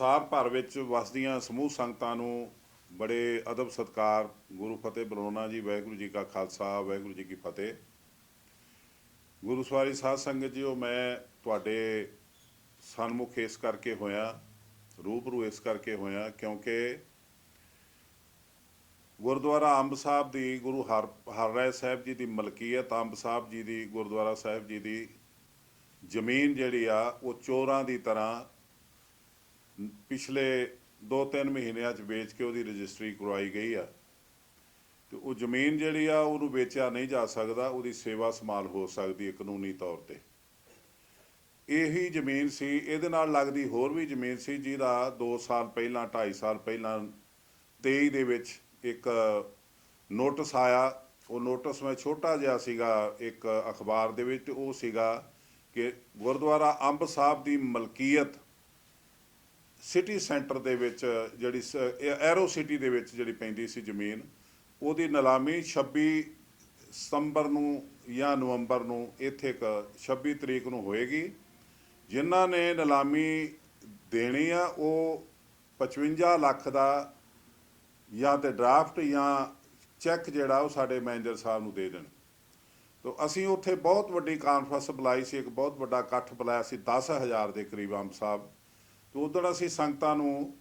ਸੰਸਾਰ ਭਰ ਵਿੱਚ ਵਸਦੀਆਂ ਸਮੂਹ ਸੰਗਤਾਂ ਨੂੰ ਬੜੇ ਅਦਬ ਸਤਕਾਰ, ਗੁਰੂ ਫਤਿਹ ਬੁਲਾਉਣਾ ਜੀ, ਵਾਹਿਗੁਰੂ ਜੀ ਕਾ ਖਾਲਸਾ, ਵਾਹਿਗੁਰੂ ਜੀ ਕੀ ਫਤਿਹ। ਗੁਰੂ ਸਵਾਰੀ ਸਾਧ ਸੰਗਤ ਜੀਓ, ਮੈਂ ਤੁਹਾਡੇ ਸਨਮੁਖ ਇਸ ਕਰਕੇ ਹੋਇਆ, ਰੂਬਰੂ ਇਸ ਕਰਕੇ ਹੋਇਆ ਕਿਉਂਕਿ ਗੁਰਦੁਆਰਾ ਅੰਬ ਸਾਹਿਬ ਦੀ ਗੁਰੂ ਹਰ ਹਰ ਰਾਏ ਸਾਹਿਬ ਜੀ ਦੀ ਮਲਕੀਅਤ, ਅੰਬ ਸਾਹਿਬ ਜੀ ਦੀ ਗੁਰਦੁਆਰਾ ਸਾਹਿਬ ਜੀ ਦੀ ਜ਼ਮੀਨ ਜਿਹੜੀ ਆ, ਉਹ ਚੋਰਾਂ ਦੀ ਤਰ੍ਹਾਂ ਪਿਛਲੇ 2-3 ਮਹੀਨਿਆਂ 'ਚ ਵੇਚ ਕੇ ਉਹਦੀ ਰਜਿਸਟਰੀ ਕਰਵਾਈ ਗਈ ਆ। ਤੇ ਉਹ ਜ਼ਮੀਨ ਜਿਹੜੀ ਆ, ਉਹਨੂੰ ਵੇਚਿਆ ਨਹੀਂ ਜਾ ਸਕਦਾ, ਉਹਦੀ ਸੇਵਾ ਸੰਭਾਲ ਹੋ ਸਕਦੀ ਹੈ ਕਾਨੂੰਨੀ ਤੌਰ ਤੇ। ਇਹੀ ਜ਼ਮੀਨ ਸੀ, ਇਹਦੇ ਨਾਲ ਲੱਗਦੀ ਹੋਰ ਵੀ ਜ਼ਮੀਨ ਸੀ, ਜਿਹਦਾ 2 ਸਾਲ ਪਹਿਲਾਂ 2.5 ਸਾਲ ਪਹਿਲਾਂ 23 ਦੇ ਵਿੱਚ ਇੱਕ ਨੋਟਿਸ ਆਇਆ। ਉਹ ਨੋਟਿਸ ਮੈਂ ਛੋਟਾ ਜਿਹਾ ਸੀਗਾ ਇੱਕ ਅਖਬਾਰ ਦੇ ਵਿੱਚ ਉਹ ਸੀਗਾ ਕਿ ਗੁਰਦੁਆਰਾ ਅੰਬ ਸਾਹਿਬ ਦੀ ਮਲਕੀਅਤ ਸਿਟੀ ਸੈਂਟਰ ਦੇ ਵਿੱਚ ਜਿਹੜੀ ਸ- ਐਰੋ ਸਿਟੀ ਦੇ ਵਿੱਚ ਜਿਹੜੀ ਪੈਂਦੀ ਸੀ ਜ਼ਮੀਨ, ਉਹਦੀ ਨਿਲਾਮੀ 26 ਸਤੰਬਰ ਨੂੰ ਜਾਂ ਨਵੰਬਰ ਨੂੰ ਇੱਥੇ ਕ 26 ਤਰੀਕ ਨੂੰ ਹੋਏਗੀ। ਜਿਨ੍ਹਾਂ ਨੇ ਨਿਲਾਮੀ ਦੇਣੀ ਆ, ਉਹ 55 ਲੱਖ ਦਾ ਜਾਂ ਤੇ ਡਰਾਫਟ ਜਾਂ ਚੈੱਕ ਜਿਹੜਾ ਉਹ ਸਾਡੇ ਮੈਨੇਜਰ ਸਾਹਿਬ ਨੂੰ ਦੇ ਦੇਣ। ਤੋ ਅਸੀਂ ਉੱਥੇ ਬਹੁਤ ਵੱਡੀ ਕਾਨਫਰੰਸ ਬੁਲਾਈ ਸੀ, ਇੱਕ ਬਹੁਤ ਵੱਡਾ ਇਕੱਠ ਬੁਲਾਇਆ ਸੀ 10000 ਦੇ ਕਰੀਬ ਅੰਬ ਸਾਹਿਬ। ਤੋ ਉਦੋਂ ਅਸੀਂ ਸੰਗਤਾਂ ਨੂੰ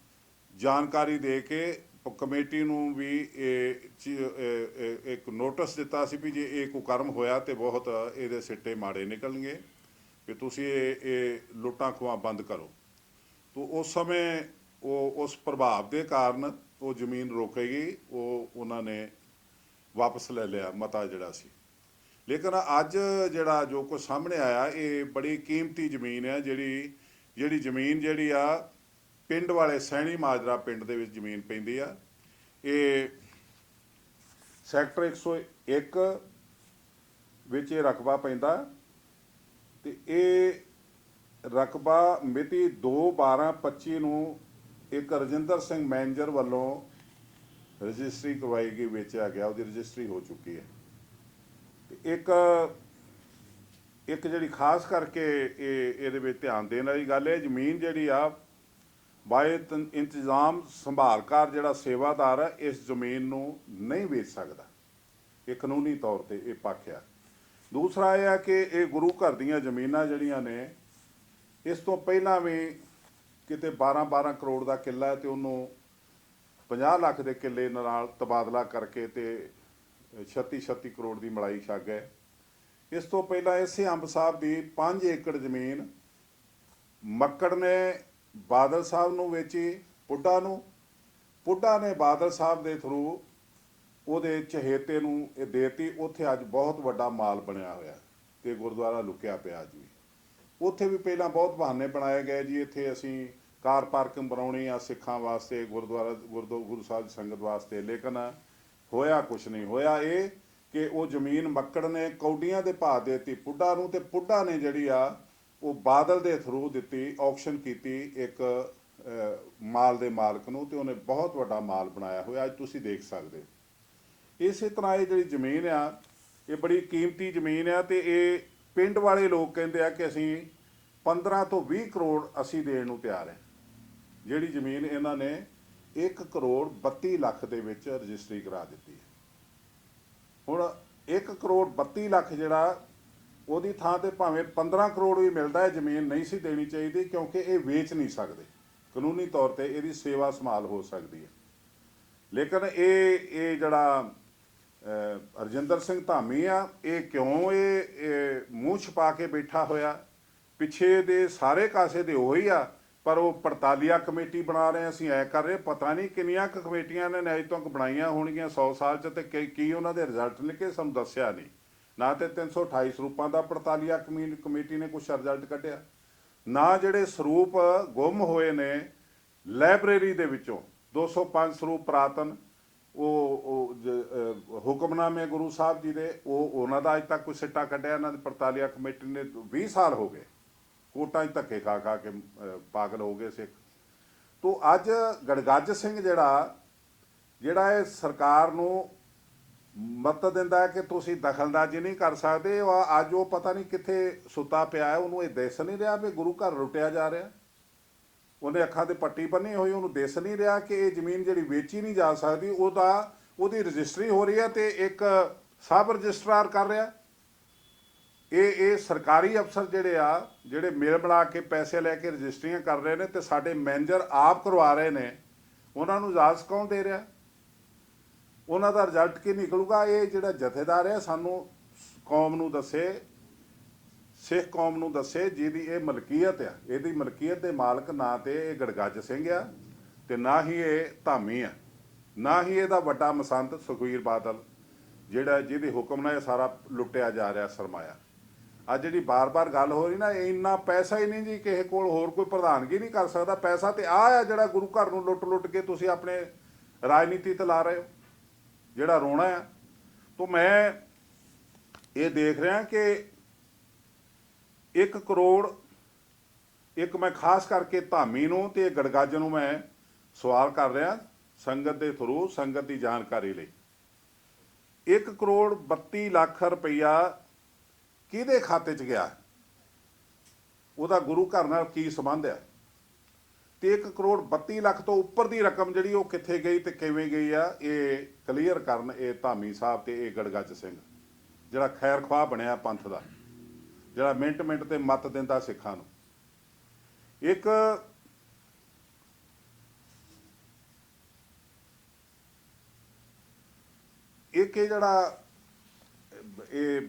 ਜਾਣਕਾਰੀ ਦੇ ਕੇ ਕਮੇਟੀ ਨੂੰ ਵੀ ਇਹ ਚੀ- ਇੱਕ ਨੋਟਿਸ ਦਿੱਤਾ ਸੀ ਵੀ ਜੇ ਇਹ ਕੁਕਰਮ ਹੋਇਆ ਤੇ ਬਹੁਤ ਇਹਦੇ ਸਿੱਟੇ ਮਾੜੇ ਨਿਕਲਣਗੇ ਕਿ ਤੁਸੀਂ ਇਹ ਇਹ ਲੁੱਟਾਂ ਖੋਹਾਂ ਬੰਦ ਕਰੋ। ਤੋ ਉਸ ਸਮੇਂ ਉਹ, ਉਸ ਪ੍ਰਭਾਵ ਦੇ ਕਾਰਨ ਉਹ ਜ਼ਮੀਨ ਰੋਕੇਗੀ ਉਹ ਉਹਨਾਂ ਨੇ ਵਾਪਸ ਲੈ ਲਿਆ, ਮਤਾ ਜਿਹੜਾ ਸੀ। ਲੇਕਿਨ ਅੱਜ ਜਿਹੜਾ ਜੋ ਕੁਝ ਸਾਹਮਣੇ ਆਇਆ, ਇਹ ਬੜੀ ਕੀਮਤੀ ਜ਼ਮੀਨ ਹੈ ਜਿਹੜੀ ਜਿਹੜੀ ਜ਼ਮੀਨ ਜਿਹੜੀ ਆ, ਪਿੰਡ ਵਾਲੇ ਸੈਣੀ ਮਾਜਰਾ ਪਿੰਡ ਦੇ ਵਿੱਚ ਜ਼ਮੀਨ ਪੈਂਦੀ ਆ। ਇਹ ਸੈਕਟਰ 101 ਵਿੱਚ ਇਹ ਰਕਬਾ ਪੈਂਦਾ। ਤੇ ਇਹ ਰਕਬਾ ਮਿਤੀ 2/12/25 ਨੂੰ ਇੱਕ ਰਜਿੰਦਰ ਸਿੰਘ ਮੈਨੇਜਰ ਵੱਲੋਂ ਰਜਿਸਟਰੀ ਕਰਵਾਈ ਗਈ, ਵੇਚਿਆ ਗਿਆ, ਉਹਦੀ ਰਜਿਸਟਰੀ ਹੋ ਚੁੱਕੀ ਹੈ। ਤੇ ਇੱਕ ਇੱਕ ਜਿਹੜੀ ਖਾਸ ਕਰਕੇ ਇਹ ਇਹਦੇ ਵਿੱਚ ਧਿਆਨ ਦੇਣ ਵਾਲੀ ਗੱਲ ਹੈ ਜ਼ਮੀਨ ਜਿਹੜੀ ਆ, ਬਾਏ ਤਨ- ਇੰਤਜ਼ਾਮ ਸੰਭਾਲਕਾਰ ਜਿਹੜਾ ਸੇਵਾਦਾਰ ਆ, ਇਸ ਜ਼ਮੀਨ ਨੂੰ ਨਹੀਂ ਵੇਚ ਸਕਦਾ। ਇਹ ਕਾਨੂੰਨੀ ਤੌਰ ਤੇ ਇਹ ਪੱਖ ਆ। ਦੂਸਰਾ ਇਹ ਆ ਕਿ ਇਹ ਗੁਰੂ ਘਰ ਦੀਆਂ ਜ਼ਮੀਨਾਂ ਜਿਹੜੀਆਂ ਨੇ, ਇਸ ਤੋਂ ਪਹਿਲਾਂ ਵੀ ਕਿਤੇ 12 12 ਕਰੋੜ ਦਾ ਕਿੱਲਾ ਹੈ ਤੇ ਉਹਨੂੰ 50 ਲੱਖ ਦੇ ਕਿੱਲੇ ਨਾਲ ਤਬਾਦਲਾ ਕਰਕੇ ਤੇ 36 36 ਕਰੋੜ ਦੀ ਮਲਾਈ ਛੱਗ ਹੈ ਇਸ ਤੋਂ ਪਹਿਲਾਂ ਇਸੇ ਅੰਬ ਸਾਹਿਬ ਦੀ 5 ਏਕੜ ਜ਼ਮੀਨ ਮੱਕੜ ਨੇ ਬਾਦਲ ਸਾਹਿਬ ਨੂੰ ਵੇਚੀ, ਪੁੱਡਾ ਨੂੰ। ਪੁੱਡਾ ਨੇ ਬਾਦਲ ਸਾਹਿਬ ਦੇ ਥਰੂ ਉਹਦੇ ਚਹੇਤੇ ਨੂੰ ਇਹ ਦੇਤੀ। ਉੱਥੇ ਅੱਜ ਬਹੁਤ ਵੱਡਾ ਮਾਲ ਬਣਿਆ ਹੋਇਆ ਤੇ ਗੁਰਦੁਆਰਾ ਲੁਕਿਆ ਪਿਆ ਅੱਜ ਵੀ ਉੱਥੇ ਵੀ ਪਹਿਲਾਂ ਬਹੁਤ ਬਹਾਨੇ ਬਣਾਏ ਗਏ ਜੀ। ਇੱਥੇ ਅਸੀਂ ਕਾਰ ਪਾਰਕਿੰਗ ਬਣਾਉਣੀ ਆ ਸਿੱਖਾਂ ਵਾਸਤੇ, ਗੁਰਦੁਆਰਾ ਗੁਰਦੁ, ਗੁਰੂ ਸਾਹਿਬ ਸੰਗਤ ਵਾਸਤੇ। ਲੇਕਿਨ ਹੋਇਆ ਕੁਛ ਨਹੀਂ। ਹੋਇਆ ਇਹ ਕਿ ਉਹ ਜ਼ਮੀਨ ਮੱਕੜ ਨੇ ਕੌਡੀਆਂ ਦੇ ਭਾਅ ਦੇਤੀ, ਪੁੱਡਾ ਨੂੰ ਤੇ ਪੁੱਡਾ ਨੇ ਜਿਹੜੀ ਆ, ਉਹ ਬਾਦਲ ਦੇ ਥਰੂ ਦਿੱਤੀ ਆਕਸ਼ਨ ਕੀਤੀ ਇੱਕ ਮਾਲ ਦੇ ਮਾਲਕ ਨੂੰ ਤੇ ਉਹਨੇ ਬਹੁਤ ਵੱਡਾ ਮਾਲ ਬਣਾਇਆ ਹੋਇਆ, ਅੱਜ ਤੁਸੀਂ ਦੇਖ ਸਕਦੇ ਹੋ। ਇਸੇ ਤਰ੍ਹਾਂ ਇਹ ਜਿਹੜੀ ਜ਼ਮੀਨ ਆ, ਇਹ ਬੜੀ ਕੀਮਤੀ ਜ਼ਮੀਨ ਆ ਤੇ ਇਹ ਪਿੰਡ ਵਾਲੇ ਲੋਕ ਕਹਿੰਦੇ ਆ ਕਿ ਅਸੀਂ 15 ਤੋਂ 20 ਕਰੋੜ ਅਸੀਂ ਦੇਣ ਨੂੰ ਤਿਆਰ ਹਾਂ। ਜਿਹੜੀ ਜ਼ਮੀਨ ਇਹਨਾਂ ਨੇ 1 ਕਰੋੜ 32 ਲੱਖ ਦੇ ਵਿੱਚ ਰਜਿਸਟਰੀ ਕਰਾ ਦਿੱਤੀ ਹੈ। ਹੁਣ 1 ਕਰੋੜ 32 ਲੱਖ ਜਿਹੜਾ ਉਹਦੀ ਥਾਂ ਤੇ ਭਾਵੇਂ 15 ਕਰੋੜ ਵੀ ਮਿਲਦਾ ਹੈ ਜ਼ਮੀਨ ਨਹੀਂ ਸੀ ਦੇਣੀ ਚਾਹੀਦੀ ਕਿਉਂਕਿ ਇਹ ਵੇਚ ਨਹੀਂ ਸਕਦੇ। ਕਾਨੂੰਨੀ ਤੌਰ ਤੇ ਇਹਦੀ ਸੇਵਾ ਸੰਭਾਲ ਹੋ ਸਕਦੀ ਹੈ। ਲੇਕਿਨ ਇਹ ਇਹ ਜਿਹੜਾ ਅਹ, ਰਜਿੰਦਰ ਸਿੰਘ ਧਾਮੀ ਆ ਇਹ ਕਿਉਂ ਇਹ ਮੂੰਹ ਛਪਾ ਕੇ ਬੈਠਾ ਹੋਇਆ? ਪਿੱਛੇ ਦੇ ਸਾਰੇ ਕਾਸੇ ਦੇ ਉਹੀ ਆ। ਪਰ ਉਹ ਪੜਤਾਲੀਆ ਕਮੇਟੀ ਬਣਾ ਰਹੇ ਅਸੀਂ ਐ ਕਰ ਰਹੇ ਪਤਾ ਨਹੀਂ ਕਿੰਨੀਆਂ ਕੁ ਕਮੇਟੀਆਂ ਨੇ ਅੱਜ ਤੱਕ ਬਣਾਈਆਂ ਹੋਣਗੀਆਂ 100 ਸਾਲ ਚ ਤੇ ਕੀ- ਕੀ ਉਹਨਾਂ ਦੇ ਰਿਜ਼ਲਟ ਨਿਕਲੇ ਸਾਨੂੰ ਦੱਸਿਆ ਨਹੀਂ। ਨਾ ਤੇ 328 ਸਰੂਪਾਂ ਦਾ ਪੜਤਾਲੀਆ ਕਮੀ- ਕਮੇਟੀ ਨੇ ਕੁਝ ਰਿਜ਼ਲਟ ਕੱਢਿਆ। ਨਾ ਜਿਹੜੇ ਸਰੂਪ ਗੁੰਮ ਹੋਏ ਨੇ ਲਾਇਬ੍ਰੇਰੀ ਦੇ ਵਿੱਚੋਂ 205 ਸਰੂਪ ਪ੍ਰਾਤਨ, ਉਹ ਹੁਕਮਨਾਮੇ ਗੁਰੂ ਸਾਹਿਬ ਜੀ ਦੇ, ਉਹ ਉਹਨਾਂ ਦਾ ਅਜ ਤੱਕ ਕੋਈ ਸਿੱਟਾ ਕੱਢਿਆ, ਇਹਨਾਂ ਦੀ ਪੜਤਾਲੀਆ ਕਮੇਟੀ ਨੇ 20 ਸਾਲ ਹੋ ਗਏ। ਕੋਟਾਂ 'ਚ ਧੱਕੇ ਖਾ ਖਾ ਕੇ ਪਾਗਲ ਹੋ ਗਏ ਸਿੱਖ। ਤੋ ਅੱਜ ਗੜਗੱਜ ਸਿੰਘ ਜਿਹੜਾ ਜਿਹੜਾ ਇਹ ਸਰਕਾਰ ਨੂੰ ਮਤ ਦਿੰਦਾ ਕਿ ਤੁਸੀਂ ਦਖਲਅੰਦਾਜ਼ੀ ਨਹੀਂ ਕਰ ਸਕਦੇ, ਉਹ ਅੱਜ ਉਹ ਪਤਾ ਨਹੀਂ ਕਿੱਥੇ ਸੁੱਤਾ ਪਿਆ ਹੈ, ਉਹਨੂੰ ਇਹ ਦਿਸ ਨਹੀਂ ਰਿਹਾ ਵੀ ਗੁਰੂ ਘਰ ਲੁੱਟਿਆ ਜਾ ਰਿਹਾ। ਉਹਨੇ ਅੱਖਾਂ ਤੇ ਪੱਟੀ ਬੰਨੀ ਹੋਈ, ਉਹਨੂੰ ਦਿਸ ਨਹੀਂ ਰਿਹਾ ਕਿ ਇਹ ਜ਼ਮੀਨ ਜਿਹੜੀ ਵੇਚੀ ਨਹੀਂ ਜਾ ਸਕਦੀ, ਉਹਦਾ, ਉਹਦੀ ਰਜਿਸਟਰੀ ਹੋ ਰਹੀ ਹੈ ਤੇ ਇੱਕ ਸਬ ਰਜਿਸਟਰਾਰ ਕਰ ਰਿਹਾ। ਇਹ ਇਹ ਸਰਕਾਰੀ ਅਫਸਰ ਜਿਹੜੇ ਆ, ਜਿਹੜੇ ਮਿਲ ਮਿਲਾ ਕੇ ਪੈਸੇ ਲੈ ਕੇ ਰਜਿਸਟਰੀਆਂ ਕਰ ਰਹੇ ਨੇ ਤੇ ਸਾਡੇ ਮੈਨੇਜਰ ਆਪ ਕਰਵਾ ਰਹੇ ਨੇ, ਉਹਨਾਂ ਨੂੰ ਇਜਾਜ਼ਤ ਕੌਣ ਦੇ ਰਿਹਾ? ਉਹਨਾਂ ਦਾ ਰਿਜ਼ਲਟ ਕੀ ਨਿਕਲੂਗਾ? ਇਹ ਜਿਹੜਾ ਜਥੇਦਾਰ ਹੈ, ਸਾਨੂੰ ਕੌਮ ਨੂੰ ਦੱਸੇ, ਸਿੱਖ ਕੌਮ ਨੂੰ ਦੱਸੇ, ਜਿਹਦੀ ਇਹ ਮਲਕੀਅਤ ਆ। ਇਹਦੀ ਮਲਕੀਅਤ ਦੇ ਮਾਲਕ ਨਾ ਤੇ ਇਹ ਗੜਗੱਜ ਸਿੰਘ ਆ ਤੇ ਨਾ ਹੀ ਇਹ ਧਾਮੀ ਆ। ਨਾ ਹੀ ਇਹਦਾ ਵੱਡਾ ਮਸੰਤ ਸੁਖਵੀਰ ਬਾਦਲ, ਜਿਹੜਾ ਜਿਹਦੇ ਹੁਕਮ ਨਾਲ ਇਹ ਸਾਰਾ ਲੁੱਟਿਆ ਜਾ ਰਿਹਾ, ਸਰਮਾਇਆ। ਆ ਜਿਹੜੀ ਬਾਰ-ਬਾਰ ਗੱਲ ਹੋ ਰਹੀ ਨਾ ਇੰਨਾ ਪੈਸਾ ਹੀ ਨਹੀਂ ਜੀ ਕਿਸੇ ਕੋਲ, ਹੋਰ ਕੋਈ ਪ੍ਰਧਾਨਗੀ ਨਹੀਂ ਕਰ ਸਕਦਾ। ਪੈਸਾ ਤੇ ਆ ਆ ਜਿਹੜਾ ਗੁਰੂ ਘਰ ਨੂੰ ਲੁੱਟ-ਲੁੱਟ ਕੇ ਤੁਸੀਂ ਆਪਣੇ ਰਾਜਨੀਤੀ ਤੇ ਲਾ ਰਹੇ ਹੋ, ਜਿਹੜਾ ਰੋਣਾ ਆ। ਤੋਂ ਮੈਂ ਇਹ ਦੇਖ ਰਿਹਾ ਕਿ 1 ਕਰੋੜ, ਇੱਕ ਮੈਂ ਖਾਸ ਕਰਕੇ ਧਾਮੀ ਨੂੰ ਤੇ ਗੜਗੱਜ ਨੂੰ ਮੈਂ ਸਵਾਲ ਕਰ ਰਿਹਾ ਸੰਗਤ ਦੇ ਥਰੂ ਸੰਗਤ ਦੀ ਜਾਣਕਾਰੀ ਲਈ। 1 ਕਰੋੜ 32 ਲੱਖ ਰੁਪਈਆ ਕਿਹਦੇ ਖਾਤੇ 'ਚ ਗਿਆ? ਉਹਦਾ ਗੁਰੂ ਘਰ ਨਾਲ ਕੀ ਸੰਬੰਧ ਹੈ ਤੇ 1 ਕਰੋੜ 32 ਲੱਖ ਤੋਂ ਉੱਪਰ ਦੀ ਰਕਮ ਜਿਹੜੀ ਉਹ ਕਿੱਥੇ ਗਈ ਤੇ ਕਿਵੇਂ ਗਈ ਆ? ਇਹ ਕਲੀਅਰ ਕਰਨ, ਇਹ ਧਾਮੀ ਸਾਹਿਬ ਤੇ ਇਹ ਗੜਗੱਜ ਸਿੰਘ, ਜਿਹੜਾ ਖੈਰ ਖਵਾ ਬਣਿਆ ਪੰਥ ਦਾ, ਜਿਹੜਾ ਮਿੰਟ ਮਿੰਟ ਤੇ ਮਤ ਦਿੰਦਾ ਸਿੱਖਾਂ ਨੂੰ। ਇੱਕ ਇੱਕ ਇਹ ਜਿਹੜਾ, ਇਹ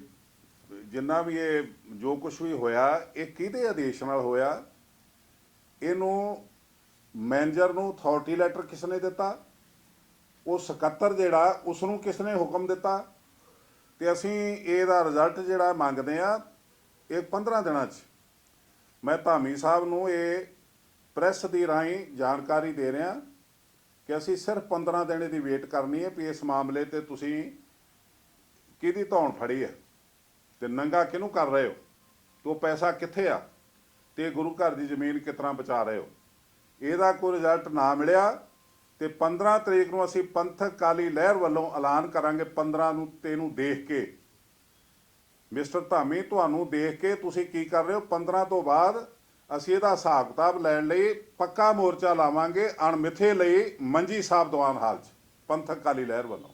ਜਿੰਨਾ ਵੀ ਇਹ ਜੋ ਕੁਝ ਵੀ ਹੋਇਆ, ਇਹ ਕਿਹਦੇ ਆਦੇਸ਼ ਨਾਲ ਹੋਇਆ? ਇਹਨੂੰ ਮੈਨੇਜਰ ਨੂੰ ਅਥਾਰਟੀ ਲੈਟਰ ਕਿਸ ਨੇ ਦਿੱਤਾ? ਉਹ ਸਕੱਤਰ ਜਿਹੜਾ ਉਸ ਨੂੰ ਕਿਸ ਨੇ ਹੁਕਮ ਦਿੱਤਾ? ਤੇ ਅਸੀਂ ਇਹਦਾ ਰਿਜ਼ਲਟ ਜਿਹੜਾ ਮੰਗਦੇ ਆ ਇਹ 15 ਦਿਨਾਂ 'ਚ। ਮੈਂ ਧਾਮੀ ਸਾਹਿਬ ਨੂੰ ਇਹ ਪ੍ਰੈਸ ਦੀ ਰਾਹੀਂ ਜਾਣਕਾਰੀ ਦੇ ਰਿਹਾ ਕਿ ਅਸੀਂ ਸਿਰਫ 15 ਦਿਨ ਦੀ ਵੇਟ ਕਰਨੀ ਹੈ ਵੀ ਇਸ ਮਾਮਲੇ ਤੇ ਤੁਸੀਂ ਕਿਹਦੀ ਧੌਣ ਫੜੀ ਹੈ। ਤੇ ਨੰਗਾ ਕਿਹਨੂੰ ਕਰ ਰਹੇ ਹੋ? ਤੇ ਉਹ ਪੈਸਾ ਕਿੱਥੇ ਆ? ਤੇ ਗੁਰੂ ਘਰ ਦੀ ਜ਼ਮੀਨ ਕਿਤਨਾ ਬਚਾ ਰਹੇ ਹੋ? ਇਹਦਾ ਕੋਈ ਰਿਜ਼ਲਟ ਨਾ ਮਿਲਿਆ ਤੇ 15 ਤਰੀਕ ਨੂੰ ਅਸੀਂ ਪੰਥਕ ਕਾਲੀ ਲਹਿਰ ਵੱਲੋਂ ਐਲਾਨ ਕਰਾਂਗੇ 15 ਨੂੰ ਤੇ ਨੂੰ ਦੇਖ ਕੇ। ਮਿਸਟਰ ਧਾਮੀ, ਤੁਹਾਨੂੰ ਦੇਖ ਕੇ ਤੁਸੀਂ ਕੀ ਕਰ ਰਹੇ ਹੋ? 15 ਤੋਂ ਬਾਅਦ ਅਸੀਂ ਇਹਦਾ ਹਿਸਾਬ ਕਿਤਾਬ ਲੈਣ ਲਈ ਪੱਕਾ ਮੋਰਚਾ ਲਾਵਾਂਗੇ ਅਣਮਿੱਥੇ ਲਈ ਮੰਜੀ ਸਾਹਿਬ ਦੀਵਾਨ ਹਾਲ 'ਚ, ਪੰਥਕ ਕਾਲੀ ਲਹਿਰ ਵੱਲੋਂ।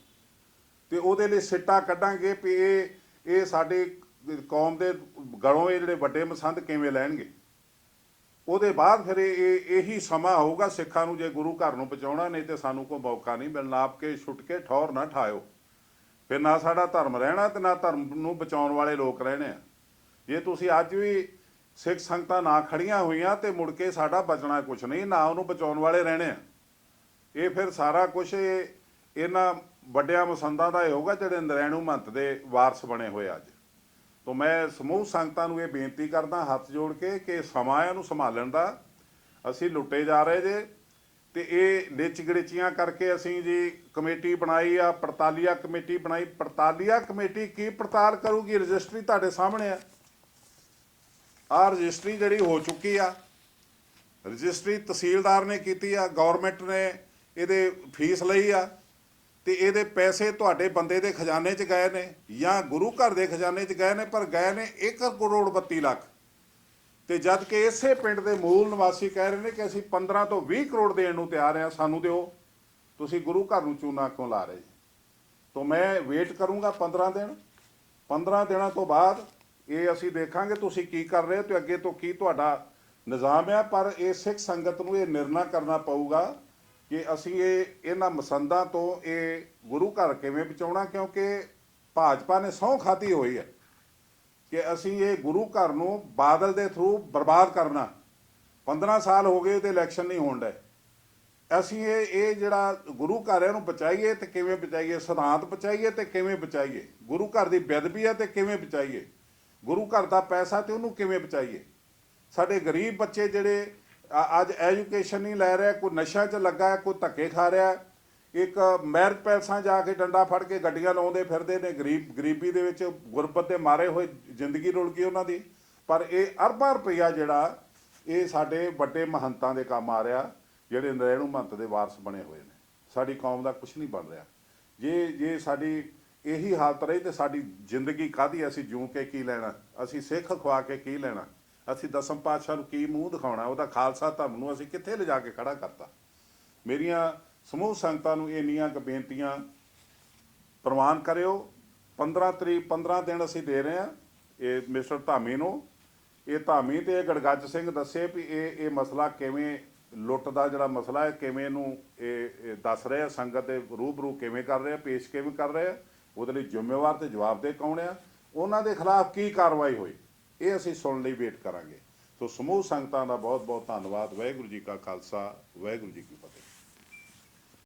ਤੇ ਉਹਦੇ ਲਈ ਸਿੱਟਾ ਕੱਢਾਂਗੇ ਵੀ ਇਹ ਇਹ ਸਾਡੇ ਕੌਮ ਦੇ ਗਲੋਂ ਇਹ ਜਿਹੜੇ ਵੱਡੇ ਮਸੰਦ ਕਿਵੇਂ ਲੈਣਗੇ? ਉਹਦੇ ਬਾਅਦ ਫਿਰ ਇਹ, ਇਹ- ਇਹੀ ਸਮਾਂ ਹੋਊਗਾ ਸਿੱਖਾਂ ਨੂੰ ਜੇ ਗੁਰੂ ਘਰ ਨੂੰ ਬਚਾਉਣਾ, ਨਹੀਂ ਤੇ ਸਾਨੂੰ ਕੋਈ ਮੌਕਾ ਨਹੀਂ ਮਿਲਣਾ। ਆਪਕੇ ਛੁੱਟ ਕੇ ਠੌਰ ਨਾ ਠਾਇਓ। ਫਿਰ ਨਾ ਸਾਡਾ ਧਰਮ ਰਹਿਣਾ ਤੇ ਨਾ ਧਰਮ ਨੂੰ ਬਚਾਉਣ ਵਾਲੇ ਲੋਕ ਰਹਿਣੇ ਆ। ਜੇ ਤੁਸੀਂ ਅੱਜ ਵੀ ਸਿੱਖ ਸੰਗਤਾਂ ਨਾ ਖੜੀਆਂ ਹੋਈਆਂ ਤੇ ਮੁੜ ਕੇ ਸਾਡਾ ਬਚਣਾ ਕੁਝ ਨਹੀਂ, ਨਾ ਉਹਨੂੰ ਬਚਾਉਣ ਵਾਲੇ ਰਹਿਣੇ ਆ। ਇਹ ਫਿਰ ਸਾਰਾ ਕੁਝ ਇਹਨਾਂ ਵੱਡਿਆਂ ਮਸੰਦਾਂ ਦਾ ਹੀ ਹੋਊਗਾ ਜਿਹੜੇ ਨਰੈਣੂ ਮਹੰਤ ਦੇ ਵਾਰਸ ਬਣੇ ਹੋਏ ਅੱਜ। ਤੋਂ ਮੈਂ ਸਮੂਹ ਸੰਗਤਾਂ ਨੂੰ ਇਹ ਬੇਨਤੀ ਕਰਦਾ, ਹੱਥ ਜੋੜ ਕੇ ਕਿ ਸਮਾਂ ਇਹਨੂੰ ਸੰਭਾਲਣ ਦਾ। ਅਸੀਂ ਲੁੱਟੇ ਜਾ ਰਹੇ ਜੇ ਤੇ ਇਹ ਲਿਚ ਗੜਚੀਆਂ ਕਰਕੇ ਅਸੀਂ ਜੀ ਕਮੇਟੀ ਬਣਾਈ ਆ, ਪੜਤਾਲੀਆ ਕਮੇਟੀ ਬਣਾਈ। ਪੜਤਾਲੀਆ ਕਮੇਟੀ ਕੀ ਪੜਤਾਲ ਕਰੂਗੀ? ਰਜਿਸਟਰੀ ਤੁਹਾਡੇ ਸਾਹਮਣੇ ਆ। ਆ ਰਜਿਸਟਰੀ ਜਿਹੜੀ ਹੋ ਚੁੱਕੀ ਆ, ਰਜਿਸਟਰੀ ਤਹਿਸੀਲਦਾਰ ਨੇ ਕੀਤੀ ਆ, ਗਵਰਨਮੈਂਟ ਨੇ ਇਹਦੇ ਫੀਸ ਲਈ ਆ। ਤੇ ਇਹਦੇ ਪੈਸੇ ਤੁਹਾਡੇ ਬੰਦੇ ਦੇ ਖਜ਼ਾਨੇ 'ਚ ਗਏ ਨੇ ਜਾਂ ਗੁਰੂ ਘਰ ਦੇ ਖਜ਼ਾਨੇ 'ਚ ਗਏ ਨੇ, ਪਰ ਗਏ ਨੇ 1 ਕਰੋੜ 32 ਲੱਖ। ਤੇ ਜਦ ਕਿ ਇਸੇ ਪਿੰਡ ਦੇ ਮੂਲ ਨਿਵਾਸੀ ਕਹਿ ਰਹੇ ਨੇ ਕਿ ਅਸੀਂ 15 ਤੋਂ 20 ਕਰੋੜ ਦੇਣ ਨੂੰ ਤਿਆਰ ਹਾਂ, ਸਾਨੂੰ ਦਿਓ। ਤੁਸੀਂ ਗੁਰੂ ਘਰ ਨੂੰ ਚੂਨਾ ਕਿਉਂ ਲਾ ਰਹੇ? ਜੀ ਤੋਂ ਮੈਂ ਵੇਟ ਕਰੂੰਗਾ 15 ਦਿਨ। 15 ਦਿਨਾਂ ਤੋਂ ਬਾਅਦ ਇਹ ਅਸੀਂ ਦੇਖਾਂਗੇ ਤੁਸੀਂ ਕੀ ਕਰ ਰਹੇ ਹੋ ਤੇ ਅੱਗੇ ਤੋਂ ਕੀ ਤੁਹਾਡਾ ਨਿਜ਼ਾਮ ਹੈ, ਪਰ ਇਹ ਸਿੱਖ ਸੰਗਤ ਨੂੰ ਇਹ ਨਿਰਣਾ ਕਰਨਾ ਪਊਗਾ। ਕਿ ਅਸੀਂ ਇਹ, ਇਹਨਾਂ ਮਸੰਦਾਂ ਤੋਂ ਇਹ ਗੁਰੂ ਘਰ ਕਿਵੇਂ ਬਚਾਉਣਾ? ਕਿਉਂਕਿ ਭਾਜਪਾ ਨੇ ਸਹੁੰ ਖਾਧੀ ਹੋਈ ਹੈ ਕਿ ਅਸੀਂ ਇਹ ਗੁਰੂ ਘਰ ਨੂੰ ਬਾਦਲ ਦੇ ਥਰੂ ਬਰਬਾਦ ਕਰਨਾ। 15 ਸਾਲ ਹੋ ਗਏ ਤੇ ਇਲੈਕਸ਼ਨ ਨਹੀਂ ਹੋਣ ਡਏ। ਅਸੀਂ ਇਹ ਇਹ ਜਿਹੜਾ ਗੁਰੂ ਘਰ ਹੈ, ਇਹਨੂੰ ਬਚਾਈਏ ਤੇ ਕਿਵੇਂ ਬਚਾਈਏ? ਸਿਧਾਂਤ ਬਚਾਈਏ ਤੇ ਕਿਵੇਂ ਬਚਾਈਏ? ਗੁਰੂ ਘਰ ਦੀ ਬੇਅਦਬੀ ਹੈ ਤੇ ਕਿਵੇਂ ਬਚਾਈਏ? ਗੁਰੂ ਘਰ ਦਾ ਪੈਸਾ ਤੇ ਉਹਨੂੰ ਕਿਵੇਂ ਬਚਾਈਏ? ਸਾਡੇ ਗਰੀਬ ਬੱਚੇ ਜਿਹੜੇ ਅੱਜ ਐਜੂਕੇਸ਼ਨ ਨਹੀਂ ਲੈ ਰਿਹਾ, ਕੋਈ ਨਸ਼ਾ 'ਚ ਲੱਗਾ, ਕੋਈ ਧੱਕੇ ਖਾ ਰਿਹਾ। ਇੱਕ ਮੈਰਿਜ ਪੈਲਸਾਂ ਜਾ ਕੇ ਡੰਡਾ ਫੜ ਕੇ ਗੱਡੀਆਂ ਲਾਉਂਦੇ ਫਿਰਦੇ ਨੇ, ਗਰੀਬ, ਗਰੀਬੀ ਦੇ ਵਿੱਚ ਗੁਰਬਤ ਦੇ ਮਾਰੇ ਹੋਏ ਜ਼ਿੰਦਗੀ ਰੁਲ ਗਈ ਉਹਨਾਂ ਦੀ। ਪਰ ਇਹ ਅਰਬਾਂ ਰੁਪਈਆ ਜਿਹੜਾ, ਇਹ ਸਾਡੇ ਵੱਡੇ ਮਹੰਤਾਂ ਦੇ ਕੰਮ ਆ ਰਿਹਾ, ਜਿਹੜੇ ਨਰੈਣੂ ਮਹੰਤ ਦੇ ਵਾਰਸ ਬਣੇ ਹੋਏ ਨੇ। ਸਾਡੀ ਕੌਮ ਦਾ ਕੁਝ ਨਹੀਂ ਬਣ ਰਿਹਾ। ਜੇ ਜੇ ਸਾਡੀ ਇਹੀ ਹਾਲਤ ਰਹੀ ਤੇ ਸਾਡੀ ਜ਼ਿੰਦਗੀ ਕਾਦੀ ਅਸੀਂ ਜੂ ਕੇ ਕੀ ਲੈਣਾ? ਅਸੀਂ ਸਿੱਖ ਖਵਾ ਕੇ ਕੀ ਲੈਣਾ? ਅਸੀਂ ਦਸਮ ਪਾਤਸ਼ਾਹ ਨੂੰ ਕੀ ਮੂੰਹ ਦਿਖਾਉਣਾ, ਉਹਦਾ ਖਾਲਸਾ ਧਰਮ ਨੂੰ ਅਸੀਂ ਕਿੱਥੇ ਲਿਜਾ ਕੇ ਖੜਾ ਕਰਤਾ? ਮੇਰੀਆਂ ਸਮੂਹ ਸੰਗਤਾਂ ਨੂੰ ਇੰਨੀਆਂ ਕੁ ਬੇਨਤੀਆਂ ਪ੍ਰਵਾਨ ਕਰਿਓ। 15 ਤਰੀਕ 15 ਦਿਨ ਅਸੀਂ ਦੇ ਰਹੇ ਹਾਂ ਇਹ ਮਿਸਟਰ ਧਾਮੀ ਨੂੰ। ਇਹ ਧਾਮੀ ਤੇ ਇਹ ਗੜਗੱਜ ਸਿੰਘ ਦੱਸੇ ਵੀ ਇਹ ਇਹ ਮਸਲਾ ਕਿਵੇਂ ਲੁੱਟ ਦਾ ਜਿਹੜਾ ਮਸਲਾ ਹੈ, ਕਿਵੇਂ ਇਹਨੂੰ ਇਹ ਇਹ ਦੱਸ ਰਹੇ ਆ, ਸੰਗਤ ਦੇ ਰੂਬਰੂ ਕਿਵੇਂ ਕਰ ਰਹੇ ਆ, ਪੇਸ਼ ਕਿਵੇਂ ਕਰ ਰਹੇ ਆ, ਉਹਦੇ ਲਈ ਜ਼ਿੰਮੇਵਾਰ ਤੇ ਜਵਾਬਦੇਹ ਕੌਣ ਆ? ਉਹਨਾਂ ਦੇ ਖਿਲਾਫ ਕੀ ਕਾਰਵਾਈ ਹੋਈ? ਇਹ ਅਸੀਂ ਸੁਣਨ ਲਈ ਵੇਟ ਕਰਾਂਗੇ। ਸੋ ਸਮੂਹ ਸੰਗਤਾਂ ਦਾ ਬਹੁਤ ਬਹੁਤ ਧੰਨਵਾਦ। ਵਾਹਿਗੁਰੂ ਜੀ ਕਾ ਖਾਲਸਾ, ਵਾਹਿਗੁਰੂ ਜੀ ਕੀ ਫਤਿਹ।